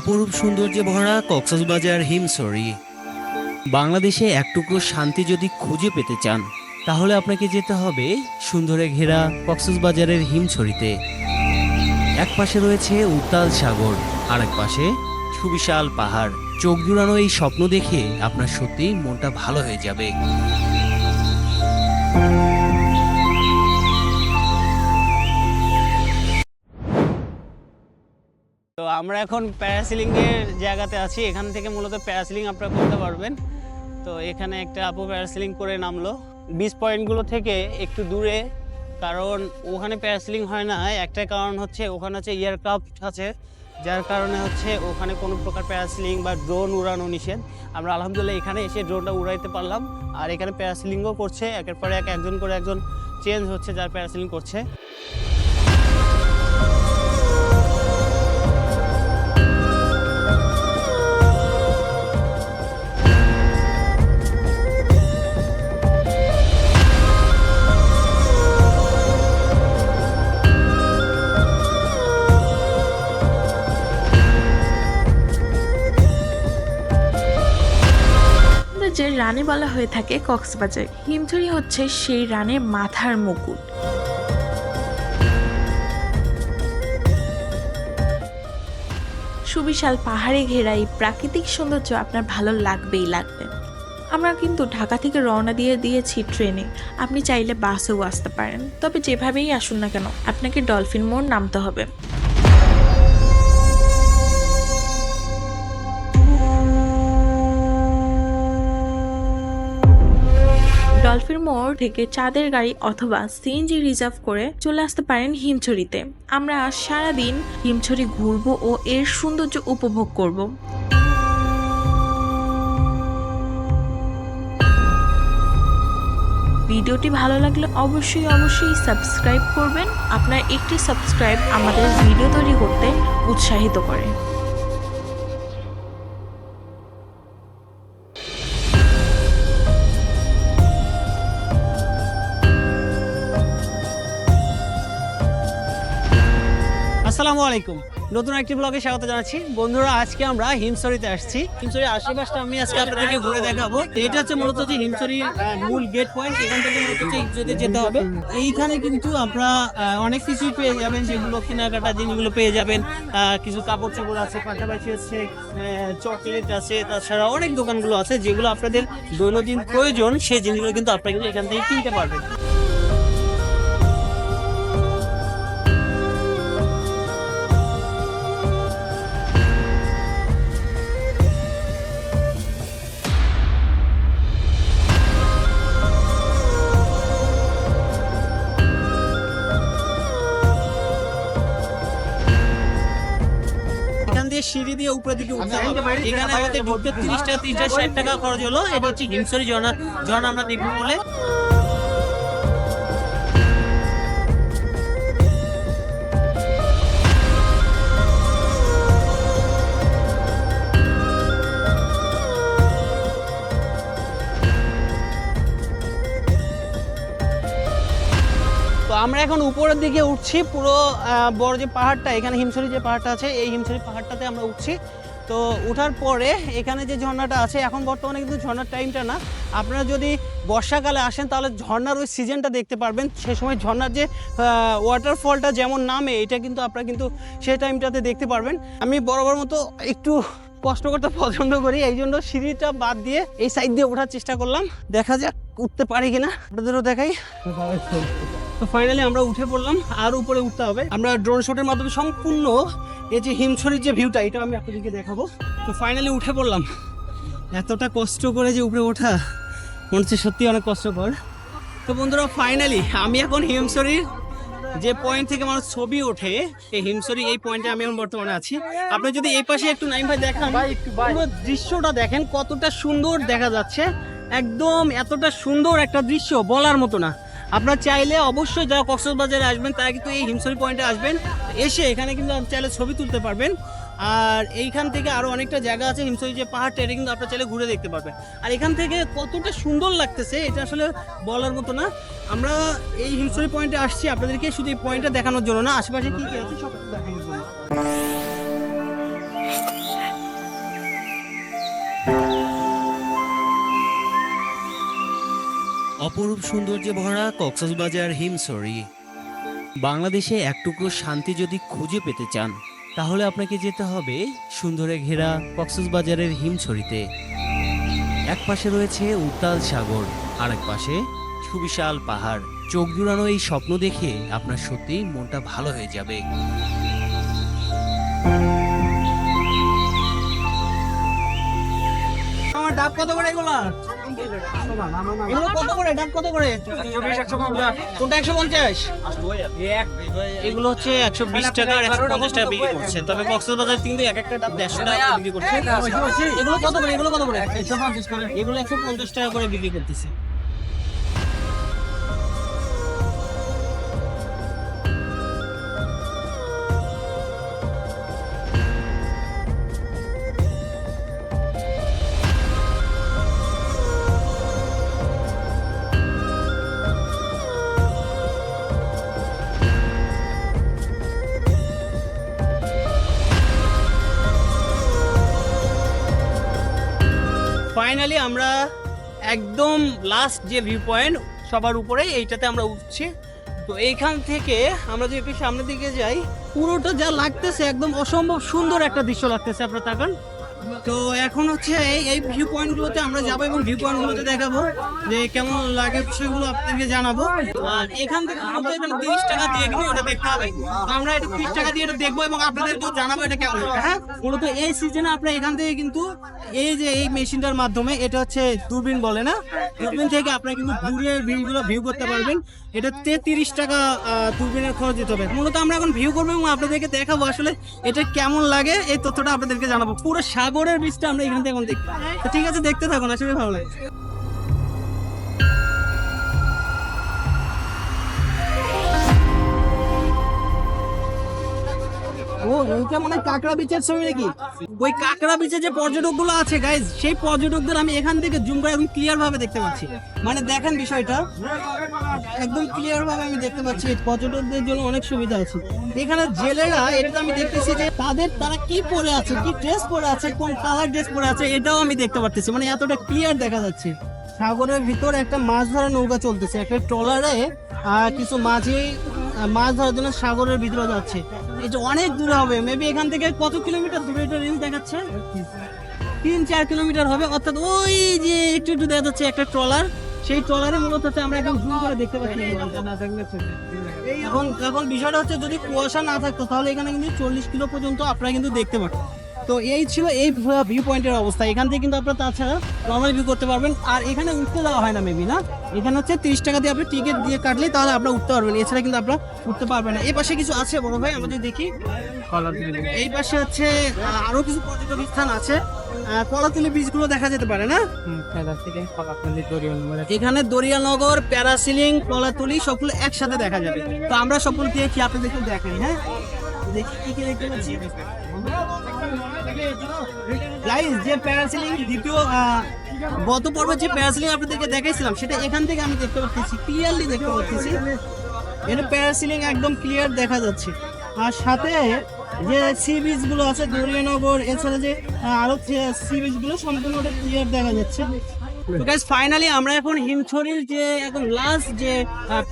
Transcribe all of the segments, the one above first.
অপরূপ সৌন্দর্যে ভরা কক্সবাজার হিমসরি বাংলাদেশে একটুকু শান্তি যদি খুঁজে পেতে চান, তাহলে আপনাকে যেতে হবে সুন্দরে ঘেরা কক্সবাজারের হিমছড়িতে। এক পাশে রয়েছে উত্তাল সাগর আর এক পাশে সুবিশাল পাহাড়। চোখ জুড়ানো এই স্বপ্ন দেখে আপনার সত্যি মনটা ভালো হয়ে যাবে। তো আমরা এখন প্যারাসিলিংয়ের জায়গাতে আছি। এখান থেকে মূলত প্যারাসিলিং আপনারা করতে পারবেন। তো এখানে একটা আপু প্যারাসিলিং করে নামলো। বিচ পয়েন্টগুলো থেকে একটু দূরে, কারণ ওখানে প্যারাসিলিং হয় না। একটা কারণ হচ্ছে ওখানে হচ্ছে এয়ারক্রাফট আছে, যার কারণে হচ্ছে ওখানে কোনো প্রকার প্যারাসিলিং বা ড্রোন উড়ানো নিষেধ। আমরা আলহামদুলিল্লাহ এখানে এসে ড্রোনটা উড়াইতে পারলাম। আর এখানে প্যারাসিলিংও করছে। একের পরে এক একজন করে একজন চেঞ্জ হচ্ছে যার প্যারাসিলিং করছে। যে রানী বলা হয়ে থাকে কক্সবাজার। হিমছড়ি হচ্ছে সেই রানের মাথার মুকুট। সুবিশাল পাহাড়ে ঘেরা এই প্রাকৃতিক সৌন্দর্য আপনার ভালো লাগবেই লাগবে। আমরা কিন্তু ঢাকা থেকে রওনা দিয়ে দিয়েছি ট্রেনে। আপনি চাইলে বাসেও আসতে পারেন। তবে যেভাবেই আসুন না কেন, আপনাকে ডলফিন মোড় নামতে হবে। ডলফিন মোড় থেকে চাঁদের গাড়ি অথবা সিএনজি রিজার্ভ করে চলে আসতে পারেন হিমছড়িতে। আমরা সারাদিন হিমছড়ি ঘুরবো ও এর সৌন্দর্য উপভোগ করব। ভিডিওটি ভালো লাগলে অবশ্যই অবশ্যই সাবস্ক্রাইব করবেন। আপনার একটি সাবস্ক্রাইব আমাদের ভিডিও তৈরি করতে উৎসাহিত করে। আসসালামু আলাইকুম। নতুন একটি ব্লগে স্বাগত জানাচ্ছি। বন্ধুরা, আজকে আমরা হিমসরিতে আসছি। হিমসরির আশেপাশটা আমি আজকে আপনাদেরকে ঘুরে দেখাবো। এটা হচ্ছে মূলত যে হিমসরির মূল গেট পয়েন্ট এখান থেকে মূলত হিমসরিতে যেতে হবে। এইখানে কিন্তু আমরা অনেক কিছুই পেয়ে যাবেন। যেগুলো কেনাকাটা জিনিসগুলো পেয়ে যাবেন। কিছু কাপড় চোপড় আছে, পাশাপাশি হচ্ছে চকলেট আছে, তাছাড়া অনেক দোকানগুলো আছে যেগুলো আপনাদের দৈনন্দিন প্রয়োজন, সেই জিনিসগুলো কিন্তু আপনারা কিন্তু এখান থেকে কিনতে পারবেন। দিয়ে উপরে দিকে উঠতে হবে এখানে আমাদের ঢুকতে তিরিশ টাকা তিরিশ টাকা খরচ হলো। এটা হচ্ছে হিমসরি ঝর্ণা। ঝর্ণা আমরা দেখব বলে। আমরা এখন উপরের দিকে উঠছি, পুরো বড় যে পাহাড়টা, এখানে হিমছড়ি যে পাহাড়টা আছে, এই হিমছড়ি পাহাড়টাতে আমরা উঠছি। তো ওঠার পরে এখানে যে ঝর্ণাটা আছে, এখন বর্তমানে কিন্তু ঝর্ণার টাইমটা না। আপনারা যদি বর্ষাকালে আসেন, তাহলে ঝর্ণার ওই সিজনটা দেখতে পারবেন। সে সময় ঝর্ণার যে ওয়াটারফলটা যেমন নামে, এটা কিন্তু আপনারা কিন্তু সেই টাইমটাতে দেখতে পারবেন। আমি বরাবর মতো একটু কষ্ট করতে পছন্দ করি, এই জন্য সিঁড়িটা বাদ দিয়ে এই সাইড দিয়ে ওঠার চেষ্টা করলাম। দেখা যাক, উঠতে পারি কিনা। আপনাদেরও দেখাই। তো ফাইনালি আমরা উঠে পড়লাম আর উপরে উঠতে হবে। আমরা ড্রোন শটের মাধ্যমে সম্পূর্ণ এই যে হিমছড়ির যে ভিউটা এটা আমি আপনাদেরকে দেখাবো। তো ফাইনালি উঠে পড়লাম। এতটা কষ্ট করে যে উপরে ওঠা মনে হচ্ছে সত্যি অনেক কষ্টকর। তো বন্ধুরা ফাইনালি আমি এখন হিমছড়ির যে পয়েন্ট থেকে আমার ছবি ওঠে এই হিমছড়ি এই পয়েন্টে আমি এখন বর্তমানে আছি। আপনি যদি এই পাশে একটু নাইম ভাই দেখান পুরো দৃশ্যটা দেখেন কতটা সুন্দর দেখা যাচ্ছে। একদম এতটা সুন্দর একটা দৃশ্য বলার মতো না। আপনারা চাইলে অবশ্যই যারা কক্সবাজারে আসবেন, তারা কিন্তু এই হিমসরি পয়েন্টে আসবেন। এসে এখানে কিন্তু চাইলে ছবি তুলতে পারবেন। আর এইখান থেকে আরও অনেকটা জায়গা আছে হিমসরি যে পাহাড়টা, এটা কিন্তু আপনারা চাইলে ঘুরে দেখতে পারবেন। আর এখান থেকে কতটা সুন্দর লাগতেছে, এটা আসলে বলার মতো না। আমরা এই হিমসরি পয়েন্টে আসছি, আপনাদেরকে শুধু এই পয়েন্টটা দেখানোর জন্য না, আশেপাশে কী কি আছে সব দেখানোর জন্য। অপরূপ সৌন্দর্যে ভরা কক্সবাজার হিমসরি বাংলাদেশে এক টুকরো শান্তি যদি খুঁজে পেতে চান, তাহলে আপনাকে যেতে হবে সুন্দরে ঘেরা কক্সবাজারের হিমছড়িতে। এক পাশে রয়েছে উত্তাল সাগর আর এক পাশে সুবিশাল পাহাড়। চোখ জুড়ানো এই স্বপ্ন দেখে আপনার সত্যি মনটা ভালো হয়ে যাবে। ডাব কত করে এগুলো? এগুলো কত করে? ডাব কত করে? কোনটা একশো পঞ্চাশ? এগুলো হচ্ছে একশো বিশ টাকা আর একশো পঞ্চাশ টাকা বিক্রি করছে। তবে কক্সবাজার কিন্তু এক একটা ডাব দেড়শো টাকা বিক্রি করছে। এগুলো কত করে? এগুলো কত করে। এগুলো একশো পঞ্চাশ টাকা করে বিক্রি করতেছে। ফাইনালি আমরা একদম লাস্ট যে ভিউ পয়েন্ট সবার উপরে এইটাতে আমরা উঠছি। তো এইখান থেকে আমরা যদি একটু সামনের দিকে যাই, পুরোটা যা লাগতেছে, একদম অসম্ভব সুন্দর একটা দৃশ্য লাগতেছে আপনার তাকান। তো এখন হচ্ছে এই এই ভিউ পয়েন্টগুলোতে আমরা যাব এবং ভিউ পয়েন্টগুলোতে দেখাবো যে কেমন লাগে সেগুলো আপনাদেরকে জানাব। আর এখান থেকে আমাদের এখানে তিরিশ টাকা দিয়ে কিন্তু ওটা দেখতে হবে। আমরা এটা তিরিশ টাকা দিয়ে এটা দেখব এবং আপনাদেরকেও জানাব এটা কেমন হ্যাঁ? মূলত এই সিজনে আপনারা এখান থেকে কিন্তু এই যে এই মেশিনটার মাধ্যমে এটা হচ্ছে দূরবীন বলে, না? দূরবীন থেকে আপনারা কিন্তু দূরের ভিউগুলো ভিউ করতে পারবেন। এটা তিরিশ টাকা দূরবীনের খরচ দিতে হবে। মূলত আমরা এখন ভিউ করব এবং আপনাদেরকে দেখাবো আসলে এটা কেমন লাগে। এই তথ্যটা আপনাদেরকে জানাব। পুরো সাগরের বীজটা আমরা এখান থেকে এখন দেখব। ঠিক আছে, দেখতে থাকুন, আসলে ভালো লাগে। কাঁকড়া ছবি নাকি? ওই কাঁকড়া যে আছে সেই পর্যটকদের আমি এখান থেকে জুম করে দেখতে পাচ্ছি। মানে দেখেন বিষয়টা, একদম ক্লিয়ার ভাবে আমি দেখতে পাচ্ছি পর্যটকদের জন্য অনেক সুবিধা আছে। এখানে জেলেরা, এটা আমি দেখতেছি যে তাদের, তারা কি পরে আছে, কি ড্রেস পরে আছে, কোন কালার ড্রেস পরে আছে, এটাও আমি দেখতে পাচ্ছি মানে এতটা ক্লিয়ার দেখা যাচ্ছে। সাগরের ভিতর একটা মাছ ধরা নৌকা চলতেছে। একটা ট্রলারে কিছু মাঝি মাছ ধরার জন্য সাগরের ভিতরে যাচ্ছে। এটা অনেক দূরে হবে। মেবি এখান থেকে কত কিলোমিটার দূরে এটা রিল দেখাচ্ছে? তিন চার কিলোমিটার হবে। অর্থাৎ ওই যে একটু একটু দেখা যাচ্ছে একটা ট্রলার। সেই ট্রলারে মূলত হচ্ছে আমরা একদম জুম করে দেখতে পাচ্ছি। এখন এখন বিষয়টা হচ্ছে যদি কুয়াশা না থাকতো, তাহলে এখানে কিন্তু চল্লিশ কিলো পর্যন্ত আপনারা কিন্তু দেখতে পারতেন। তো এই ছিল এই ভিউ পয়েন্টের অবস্থা। এখান থেকে কিন্তু আপনারা তাছাড়া নর্মাল ভিউ করতে পারবেন। আর এখানে উঠতে দেওয়া হয় না মেবি না? এখানে হচ্ছে তিরিশ টাকা দিয়ে আপনি টিকিট দিয়ে কাটলে তাহলে আপনারা উঠতে পারবেন। এছাড়া কিন্তু আপনারা উঠতে পারবেন না। এই পাশে কিছু আছে বড় ভাই আমরা যদি দেখি। এই পাশে হচ্ছে আহ, আরও কিছু পর্যটক স্থান আছে। কলাতলি বীজগুলো দেখা যেতে পারে না? এখানে দরিয়ানগর প্যারাসিলিং কলাতলি সবগুলো একসাথে দেখা যাবে। তো আমরা সবগুলো আপনি দেখুন দেখেন হ্যাঁ? দেখি কি কি দেখতে পাচ্ছি? গাইস যে প্যারাসিলিং দ্বিতীয় গত পর্বে যে প্যারাসিলিং আপনাদেরকে দেখাইছিলাম, সেটা এখান থেকে আমি দেখতে পাচ্ছি ক্লিয়ারলি দেখতে পাচ্ছি। এটা প্যারাসিলিং একদম ক্লিয়ার দেখা যাচ্ছে। আর সাথে যে সি বিচগুলো আছে দরিয়ানগর এছাড়া যে আরও আরও সি বিচগুলো, সম্পূর্ণ ক্লিয়ার দেখা যাচ্ছে। তো গাইস ফাইনালি আমরা এখন হিমছড়ির যে এখন লাস্ট যে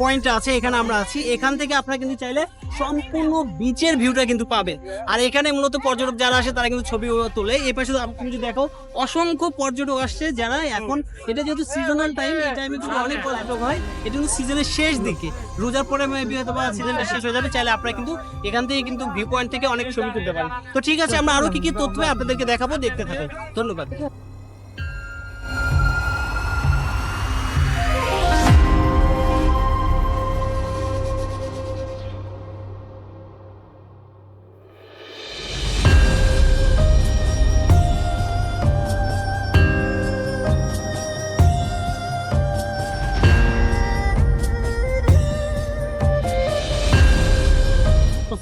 পয়েন্ট আছে, এখানে আমরা আছি। এখান থেকে আপনারা কিন্তু চাইলে সম্পূর্ণ বিচের ভিউটা কিন্তু পাবেন। আর এখানে মূলত পর্যটক যারা আসে, তারা কিন্তু ছবি তোলে। এই পাশে তো আপনি যদি দেখো, অসংখ্য পর্যটক আসছে যারা এখন, এটা যেহেতু সিজনাল টাইম এই টাইমে কিন্তু অনেক পর্যটক হয়। এটা কিন্তু সিজনের শেষ দিকে। রোজার পরে মেবি হয়তো বা সিজনটা শেষ হয়ে যাবে। চাইলে আপনারা কিন্তু এখান থেকে কিন্তু ভিউ পয়েন্ট থেকে অনেক ছবি তুলতে পারেন। তো ঠিক আছে, আমরা আরও কি কি তথ্য আপনাদেরকে দেখাবো, দেখতে থাকুন। ধন্যবাদ।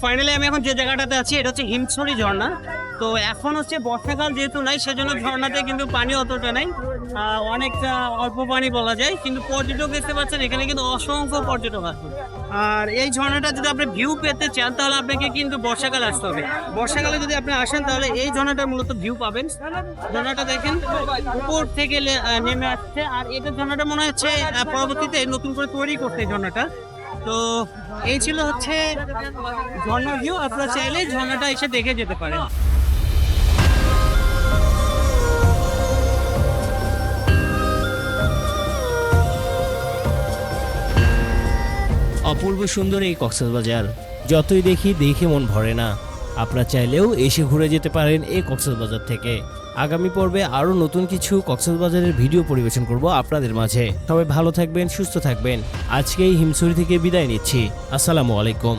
ফাইনালি আমি এখন যে জায়গাটাতে আছি, এটা হচ্ছে হিমছড়ি ঝর্ণা। তো এখন হচ্ছে বর্ষাকাল যেহেতু নাই, সেজন্য ঝর্ণাতে কিন্তু পানি অতটা নাই। অনেকটা অল্প পানি বলা যায়, কিন্তু পর্যটক দেখতে পাচ্ছেন, এখানে কিন্তু অসংখ্য পর্যটক আছে আর এই ঝর্ণাটা যদি আপনি ভিউ পেতে চান, তাহলে আপনাকে কিন্তু বর্ষাকাল আসতে হবে। বর্ষাকালে যদি আপনি আসেন, তাহলে এই ঝর্ণাটার মূলত ভিউ পাবেন। ঝর্ণাটা দেখেন, উপর থেকে নেমে আসছে। আর এটা ঝর্ণাটা মনে হচ্ছে পরবর্তীতে নতুন করে তৈরি করতে এই ঝর্ণাটা। তো এই ছিল হচ্ছে ঝর্ণা ভিউ আপনারা চাইলে ঝর্ণাটা এসে দেখে যেতে পারেন। অপূর্ব সুন্দর এই কক্সবাজার যতই দেখি, দেখে মন ভরে না। আপনারা চাইলেও এসে ঘুরে যেতে পারেন এই কক্সবাজার থেকে। আগামী পর্বে আরও নতুন কিছু কক্সবাজারের ভিডিও পরিবেশন করব আপনাদের মাঝে। সবাই ভালো থাকবেন, সুস্থ থাকবেন। আজকে এই হিমসুরি থেকে বিদায় নিচ্ছি। আসসালামু আলাইকুম।